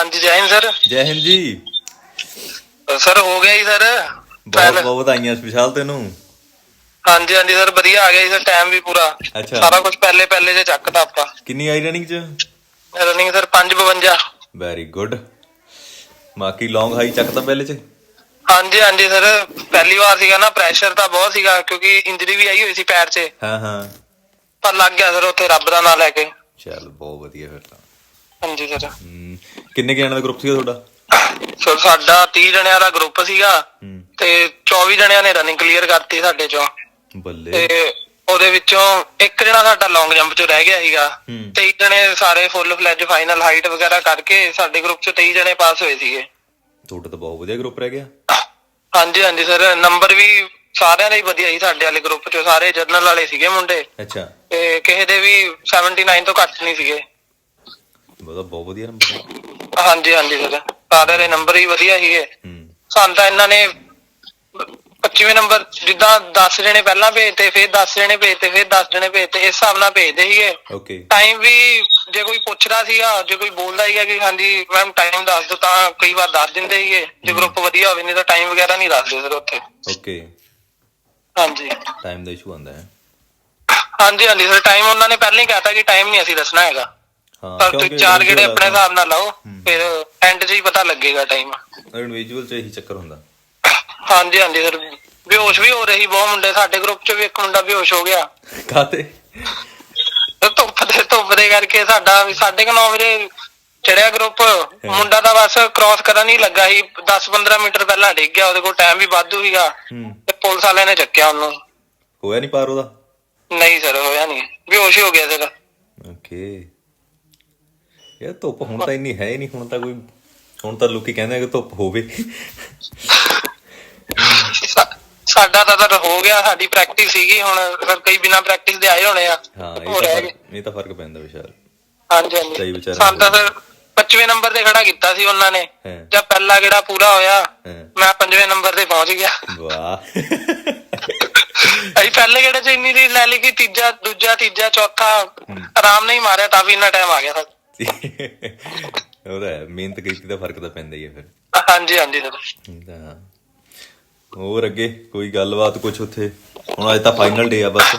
ਹਾਂਜੀ ਜੈ ਹਿੰਦ ਸਰ। ਜੈ ਹਿੰਦ ਜੀ। ਸਰ ਹੋ ਗਿਆ ਜੀ ਸਰ। ਬਹੁਤ ਬਹੁਤ ਵਧਾਈਆਂ ਸਪੈਸ਼ਲ ਤੈਨੂੰ। ਹਾਂਜੀ ਹਾਂਜੀ ਸਰ ਵਧੀਆ ਆ ਗਿਆ ਜੀ ਸਰ ਟਾਈਮ ਵੀ ਪੂਰਾ। ਸਾਰਾ ਕੁਝ ਪਹਿਲੇ ਪਹਿਲੇ ਜੇ ਚੱਕਤਾ ਆਪਾਂ। ਕਿੰਨੀ ਆਈ ਰਨਿੰਗ ਚ? ਰਨਿੰਗ ਸਰ 552 ਵੈਰੀ ਗੁੱਡ ਬਾਕੀ ਲੌਂਗ ਹਾਈ ਚੱਕਦਾ ਪਹਿਲੇ ਚ? ਹਾਂਜੀ ਹਾਂਜੀ ਸਰ ਪਹਿਲੀ ਵਾਰ ਸੀਗਾ ਨਾ ਪ੍ਰੈਸ਼ਰ ਤਾਂ ਬਹੁਤ ਸੀਗਾ ਕਿਉਂਕਿ ਇੰਜਰੀ ਵੀ ਆਈ ਹੋਈ ਸੀ ਪੈਰ 'ਚ। ਹਾਂ ਹਾਂ। ਪਰ ਲੱਗ ਗਿਆ ਸਰ ਉੱਥੇ ਰੱਬ ਦਾ ਨਾਂ ਲੈ ਕੇ। ਚੱਲ ਬਹੁਤ ਵਧੀਆ ਫਿਰ ਤਾਂ। ਹਾਂਜੀ ਸਰ। ਕਿੰਨੇ ਕੁ ਜਣਾਂ ਦਾ ਗਰੁੱਪ ਸੀਗਾ ਤੁਹਾਡਾ? ਸਰ ਸਾਡਾ 30 ਜਣਿਆਂ ਦਾ ਗਰੁੱਪ ਸੀਗਾ ਤੇ 24 ਜਣਿਆਂ ਨੇ ਰਨਿੰਗ ਕਲੀਅਰ ਕਰਤੀ ਸਾਡੇ ਚੋਂ। ਬੱਲੇ। ਤੇ ਉਹਦੇ ਵਿੱਚੋਂ ਇੱਕ ਜਣਾ ਸਾਡਾ ਲੌਂਗ ਜੰਪ 'ਚ ਰਹਿ ਗਿਆ ਸੀਗਾ। ਹੂੰ। 23 ਜਣੇ ਸਾਰੇ ਫੁੱਲ ਫਲੈਜ ਫਾਈਨਲ ਹਾਈਟ ਵਗੈਰਾ ਕਰਕੇ ਸਾਡੇ ਗਰੁੱਪ 'ਚ 23 ਜਣੇ ਪਾਸ ਹੋਏ ਸੀਗੇ। ਤੁਹਾਡਾ ਤਾਂ ਬਹੁਤ ਵਧੀਆ ਗਰੁੱਪ ਰਹਿ ਗਿਆ। ਹਾਂਜੀ ਹਾਂਜੀ ਸਰ ਨੰਬਰ ਵੀ ਸਾਰਿਆਂ ਦੇ ਹੀ ਵਧੀਆ ਸੀ ਸਾਡੇ ਵਾਲੇ ਗਰੁੱਪ 'ਚ ਸਾਰੇ ਜਰਨਲ ਵਾਲੇ ਸੀਗੇ ਮੁੰਡੇ। ਅੱਛਾ। ਤੇ ਕਿਸੇ ਦੇ ਵੀ 79 ਤੋਂ ਘੱਟ ਨਹੀਂ ਸੀਗੇ। ਉਹਦਾ ਬਹੁਤ ਵਧੀਆ ਨੰਬਰ ਹਾਂਜੀ ਹਾਂਜੀ ਸਰ। ਸਾਰਿਆਂ ਦੇ ਨੰਬਰ ਹੀ ਵਧੀਆ ਸੀਗੇ। ਹੂੰ। ਸਾਨੂੰ ਤਾਂ ਇਹਨਾਂ ਨੇ 25ਵੇਂ ਨੰਬਰ ਜਿੱਦਾਂ 10 ਜਣੇ ਪਹਿਲਾਂ ਭੇਜਤੇ ਫਿਰ 10 ਜਣੇ ਭੇਜਤੇ ਫਿਰ 10 ਜਣੇ ਭੇਜਤੇ ਇਸ ਹਿਸਾਬ ਨਾਲ ਭੇਜਦੇ ਸੀਗੇ। ਓਕੇ ਟਾਈਮ ਵੀ ਜੇ ਕੋਈ ਪੁੱਛਦਾ ਸੀਗਾ ਜੇ ਕੋਈ ਬੋਲਦਾ ਸੀਗਾ ਕਿ ਹਾਂਜੀ ਮੈਮ ਟਾਈਮ ਦੱਸ ਦਿਓ ਤਾਂ ਕਈ ਵਾਰ ਦੱਸ ਦਿੰਦੇ ਸੀਗੇ। ਜੇ ਗਰੁੱਪ ਵਧੀਆ ਹੋਵੇ ਨਹੀਂ ਤਾਂ ਟਾਈਮ ਵਗੈਰਾ ਨਹੀਂ ਦੱਸਦੇ ਸਰ ਉੱਥੇ। ਓਕੇ ਹਾਂਜੀ। ਟਾਈਮ ਦਾ ਇਸ਼ੂ ਆਉਂਦਾ ਹੈ। ਹਾਂਜੀ ਹਾਂਜੀ ਸਰ ਟਾਈਮ ਉਹਨਾਂ ਨੇ ਪਹਿਲਾਂ ਹੀ ਕਹਿਤਾ ਕਿ ਟਾਈਮ ਨਹੀਂ ਅਸੀਂ ਦੱਸਣਾ ਹੈਗਾ। ਹਾਂ ਤੁਸੀਂ ਚਾਰ ਗੇੜੇ ਆਪਣੇ ਹਿਸਾਬ ਨਾਲ ਲਾਓ ਫਿਰ ਐਂਡ 'ਚ ਹੀ ਪਤਾ ਲੱਗੇਗਾ ਟਾਈਮ ਇੰਡੀਵਿਜੂਅਲ ਚ ਇਹੀ ਚੱਕਰ ਹੁੰਦਾ। ਹਾਂਜੀ ਹਾਂਜੀ ਸਰ ਬੇਹੋਸ਼ ਵੀ ਹੋ ਰਹੀ ਬਹੁਤ ਮੁੰਡੇ ਸਾਡੇ ਗਰੁੱਪ 'ਚ ਵੀ ਇੱਕ ਮੁੰਡਾ ਬੇਹੋਸ਼ ਹੋ ਗਿਆ। ਕਾਤੇ ਤੇ ਧੁੱਪ ਦੇ ਧੁੱਪ ਦੇ ਕਰਕੇ ਸਾਡਾ ਵੀ ਸਾਢੇ ਕੁ ਨੌ ਵਜੇ ਚੜਿਆ ਗਰੁੱਪ ਮੁੰਡਾ ਤਾਂ ਬਸ ਕ੍ਰਾਸ ਕਰਨ ਹੀ ਲੱਗਾ ਸੀ 10-15 ਮੀਟਰ ਪਹਿਲਾਂ ਡਿੱਗ ਗਿਆ ਉਹਦੇ ਕੋਲ ਟਾਈਮ ਵੀ ਵਾਧੂ ਸੀਗਾ। ਤੇ ਪੁਲਿਸ ਵਾਲਿਆਂ ਨੇ ਚੱਕਿਆ ਉਹਨੂੰ। ਹੋਇਆ ਨਹੀਂ ਪਾਰ ਉਹਦਾ? ਨਹੀਂ ਸਰ ਹੋਇਆ ਨਹੀਂ ਬੇਹੋਸ਼ ਹੀ ਹੋ ਗਿਆ ਸਰ ਓਕੇ ਇਹ ਧੁੱਪ ਹੁਣ ਤਾਂ ਇੰਨੀ ਹੈ ਹੀ ਨਹੀਂ ਹੁਣ ਤਾਂ ਕੋਈ ਹੁਣ ਤਾਂ ਲੋਕੀ ਕਹਿੰਦੇ ਆ ਕਿ ਧੁੱਪ ਹੋਵੇ। ਸਾਡਾ ਤਾਂ ਸਰ ਹੋ ਗਿਆ ਸਾਡੀ ਪ੍ਰੈਕਟਿਸ ਸੀਗੀ ਹੁਣ ਸਰ ਕਈ ਬਿਨਾ ਪ੍ਰੈਕਟਿਸ ਦੇ ਆਏ ਹੋਣੇ ਆ। ਹਾਂ ਇਹ ਤਾਂ ਫਰਕ- ਇਹ ਤਾਂ ਫ਼ਰਕ ਪੈਂਦਾ ਵਿਸ਼ਾਲ। ਹਾਂਜੀ ਸਹੀ ਹਾਂਜੀ ਵਿਚਾਰਾ ਸਾਨੂੰ ਤਾਂ ਸਰ 25ਵੇਂ ਨੰਬਰ ਤੇ ਖੜਾ ਕੀਤਾ ਸੀ ਉਹਨਾਂ ਨੇ। ਹਾਂ। ਜਦ ਪਹਿਲਾ ਗੇੜਾ ਪੂਰਾ ਹੋਇਆ ਹਾਂ। ਮੈਂ 5ਵੇਂ ਨੰਬਰ ਤੇ ਪਹੁੰਚ ਗਿਆ। ਵਾਹ। ਅਸੀਂ ਪਹਿਲੇ ਗੇੜੇ 'ਚ ਇੰਨੀ ਰੀਲ ਲੈ ਲਈ ਕਿ ਤੀਜਾ ਦੂਜਾ ਤੀਜਾ ਚੌਥਾ ਆਰਾਮ ਨਹੀਂ ਮਾਰਿਆ ਤਾਂ ਵੀ ਇੰਨਾ ਟਾਈਮ ਆ ਗਿਆ ਸਰ ਉਹਦਾ ਹੈ, ਮਿਹਨਤ ਕੀਤੀ ਦਾ ਫ਼ਰਕ ਤਾਂ ਪੈਂਦਾ ਹੀ ਹੈ ਫਿਰ। ਹਾਂਜੀ ਹਾਂਜੀ ਸਰ। ਇਹ ਤਾਂ ਹੋਰ ਅੱਗੇ ਕੋਈ ਗੱਲਬਾਤ ਕੁਝ ਉੱਥੇ? ਹੁਣ ਅੱਜ ਤਾਂ ਫਾਈਨਲ ਡੇ ਆ ਬਸ।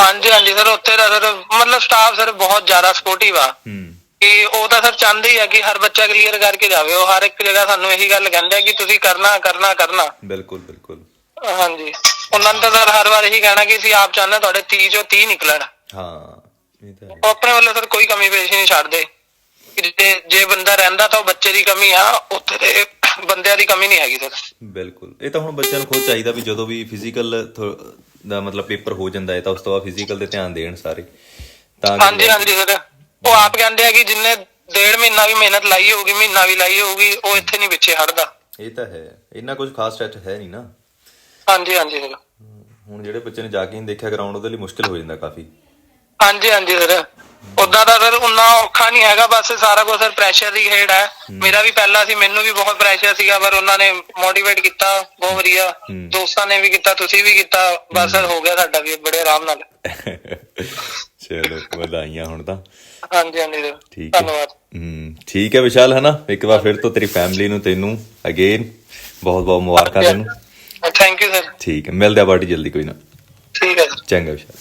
ਹਾਂਜੀ ਹਾਂਜੀ ਸਰ ਉੱਥੇ ਦਾ ਸਰ ਮਤਲਬ ਸਟਾਫ ਸਰ ਬਹੁਤ ਜ਼ਿਆਦਾ ਸਪੋਰਟਿਵ ਆ। ਹੂੰ। ਕਿ ਉਹ ਤਾਂ ਸਰ ਚਾਹੁੰਦੇ ਹੀ ਆ ਕਿ ਹਰ ਬੱਚਾ ਕਲੀਅਰ ਕਰਕੇ ਜਾਵੇ। ਉਹ ਹਰ ਇੱਕ ਜਗ੍ਹਾ ਸਾਨੂੰ ਇਹੀ ਗੱਲ ਕਹਿੰਦੇ ਆ ਕਿ ਤੁਸੀਂ ਕਰਨਾ ਕਰਨਾ ਕਰਨਾ। ਬਿਲਕੁਲ ਬਿਲਕੁਲ। ਹਾਂਜੀ। ਉਹਨਾਂ ਨੇ ਤਾਂ ਸਰ ਹਰ ਵਾਰ ਇਹੀ ਕਹਿਣਾ ਕਿ ਅਸੀਂ ਆਪ ਚਾਹੁੰਦੇ ਹਾਂ ਤੁਹਾਡੇ 30 ਚੋਂ 30 ਨਿਕਲਣ। ਹਾਂ। ਤਾਂ ਆਪਣੇ ਵੱਲੋਂ ਸਰ ਕੋਈ ਕਮੀ ਪੇਸ਼ ਨਹੀਂ ਛੱਡਦੇ। ਜੇ ਜੇ ਬੰਦਾ ਰਹਿੰਦਾ ਤਾਂ ਉਹ ਬੱਚੇ ਦੀ ਕਮੀ ਆ ਉੱਥੇ ਤੇ ਬੰਦਿਆਂ ਦੀ ਕਮੀ ਨਹੀਂ ਹੈਗੀ ਸਰ। ਬਿਲਕੁਲ। ਇਹ ਤਾਂ ਹੁਣ ਬੱਚਿਆਂ ਨੂੰ ਖੁਦ ਚਾਹੀਦਾ ਵੀ ਜਦੋਂ ਵੀ ਫਿਜ਼ੀਕਲ ਦਾ ਮਤਲਬ ਪੇਪਰ ਹੋ ਜਾਂਦਾ ਹੈ ਤਾਂ ਉਸ ਤੋਂ ਬਾਅਦ ਫਿਜ਼ੀਕਲ ਤੇ ਧਿਆਨ ਦੇਣ ਸਾਰੇ। ਤਾਂ ਹਾਂਜੀ ਹਾਂਜੀ ਸਰ। ਉਹ ਆਪ ਕਹਿੰਦੇ ਆ ਕਿ ਜਿੰਨੇ ਡੇਢ ਮਹੀਨਾ ਵੀ ਮਿਹਨਤ ਲਾਈ ਹੋਊਗੀ ਮਹੀਨਾ ਵੀ ਲਾਈ ਹੋਊਗੀ ਉਹ ਇੱਥੇ ਨਹੀਂ ਪਿੱਛੇ ਹਟਦਾ। ਇਹ ਤਾਂ ਹੈ। ਇੰਨਾ ਕੁਝ ਖਾਸ ਸੈੱਟ ਹੈ ਨਹੀਂ ਨਾ। ਹਾਂਜੀ ਹਾਂਜੀ ਸਰ। ਹੁਣ ਜਿਹੜੇ ਬੱਚੇ ਨੇ ਜਾ ਕੇ ਨਹੀਂ ਦੇਖਿਆ ਗਰਾਊਂਡ ਉਹਦੇ ਲਈ ਮੁਸ਼ਕਿਲ ਹੋ ਜਾਂਦਾ ਕਾਫੀ। ਹਾਂਜੀ ਹਾਂਜੀ ਸਰ ਉਦਾਂ ਦਾ ਸਰ ਉਨਾ ਔਖਾ ਨਹੀਂ ਹੈਗਾ ਬਸ ਸਾਰਾ ਕੁਝ ਸਰ ਪ੍ਰੈਸ਼ਰ ਦੀ ਖੇਡ ਹੈ। ਮੇਰਾ ਵੀ ਪਹਿਲਾਂ ਸੀ ਮੈਨੂੰ ਵੀ ਬਹੁਤ ਪ੍ਰੈਸ਼ਰ ਸੀਗਾ ਪਰ ਉਹਨਾਂ ਨੇ ਮੋਟੀਵੇਟ ਕੀਤਾ ਬਹੁਤ ਵਧੀਆ। ਦੋਸਤਾਂ ਨੇ ਵੀ ਕੀਤਾ ਤੁਸੀਂ ਵੀ ਕੀਤਾ ਬਸ ਸਰ ਹੋ ਗਿਆ ਸਾਡਾ ਵੀ ਬੜੇ ਆਰਾਮ ਨਾਲ। ਚਲੋ ਵਧਾਈਆਂ ਹੁਣ ਤਾਂ। ਹਾਂਜੀ ਹਾਂਜੀ ਸਰ ਠੀਕ ਧੰਨਵਾਦ। ਹੂੰ ਠੀਕ ਹੈ ਵਿਸ਼ਾਲ ਹੈ ਨਾ ਇੱਕ ਵਾਰ ਫਿਰ ਤੋਂ ਤੇਰੀ ਫੈਮਿਲੀ ਨੂੰ ਤੈਨੂੰ ਅਗੇਨ ਬਹੁਤ ਬਹੁਤ ਮੁਬਾਰਕਾਂ ਤੈਨੂੰ। ਥੈਂਕ ਯੂ ਸਰ ਠੀਕ ਹੈ ਮਿਲਦੇ ਆ ਬਾਡੀ ਜਲਦੀ ਕੋਈ ਨਾ। ਠੀਕ ਹੈ ਚੰਗਾ ਵਿਸ਼ਾਲ।